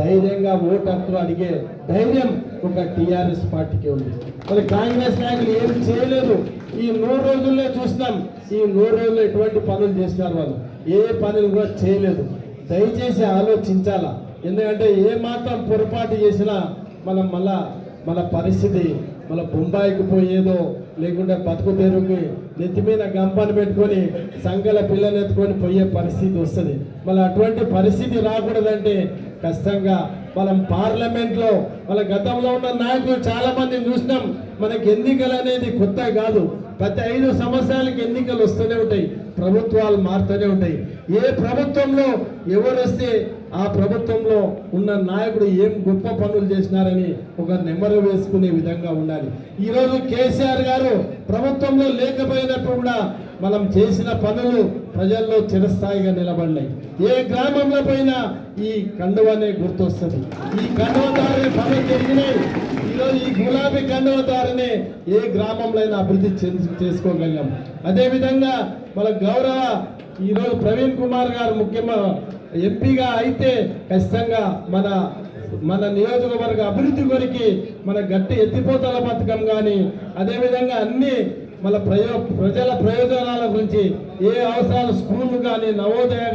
ధైర్యంగా ఓటు హక్కు అడిగే ధైర్యం ఒక టీఆర్ఎస్ పార్టీకి ఉంది. మరి కాంగ్రెస్ నాయకులు ఏం చేయలేదు. ఈ నూరు రోజుల్లో చూసినాం. ఈ నూరు రోజుల్లో ఎటువంటి పనులు చేసినారు వాళ్ళు? ఏ పనులు కూడా చేయలేదు. దయచేసి ఆలోచించాలా? ఎందుకంటే ఏ మాత్రం పొరపాటు చేసినా మనం మళ్ళా మన పరిస్థితి మన బొంబాయికి పోయేదో లేకుంటే బతుకు తెరువుకి నెత్తి మీద గంపని పెట్టుకొని సంఘల పిల్లని ఎత్తుకొని పోయే పరిస్థితి వస్తుంది. మళ్ళీ అటువంటి పరిస్థితి రాకూడదంటే కష్టంగా మనం పార్లమెంట్లో మన గతంలో ఉన్న నాయకులు చాలామంది చూసినాం మనకి ఎన్నికలు అనేది కొత్త కాదు. ప్రతి ఐదు సంవత్సరాలకి ఎన్నికలు వస్తూనే ఉంటాయి ప్రభుత్వాలు మారుతూనే ఉంటాయి. ఏ ప్రభుత్వంలో ఎవరు వస్తే ఆ ప్రభుత్వంలో ఉన్న నాయకుడు ఏం గొప్ప పనులు చేసినారని ఒక నెమరు వేసుకునే విధంగా ఉండాలి. ఈరోజు కేసీఆర్ గారు ప్రభుత్వంలో లేకపోయినప్పుడు కూడా మనం చేసిన పనులు ప్రజల్లో చిరస్థాయిగా నిలబడినాయి. ఏ గ్రామంలో పోయినా ఈ కండువనే గుర్తొస్తుంది. ఈ కండువ ద్వారా పనులు జరిగినాయి ఈరోజు ఈ గులాబీ కండువ ద్వారానే ఏ గ్రామంలో అయినా అభివృద్ధి చేసుకోగలిగాం. అదేవిధంగా మన గౌరవ ఈరోజు ప్రవీణ్ కుమార్ గారు ముఖ్యమ ఎంపీగా అయితే ఖచ్చితంగా మన మన నియోజకవర్గ అభివృద్ధి కొరికి మన గట్టి ఎత్తిపోతల పథకం కానీ అదేవిధంగా అన్ని మన ప్రయో ప్రజల ప్రయోజనాల గురించి ఏ అవసరాలు స్కూళ్ళు కానీ నవోదయ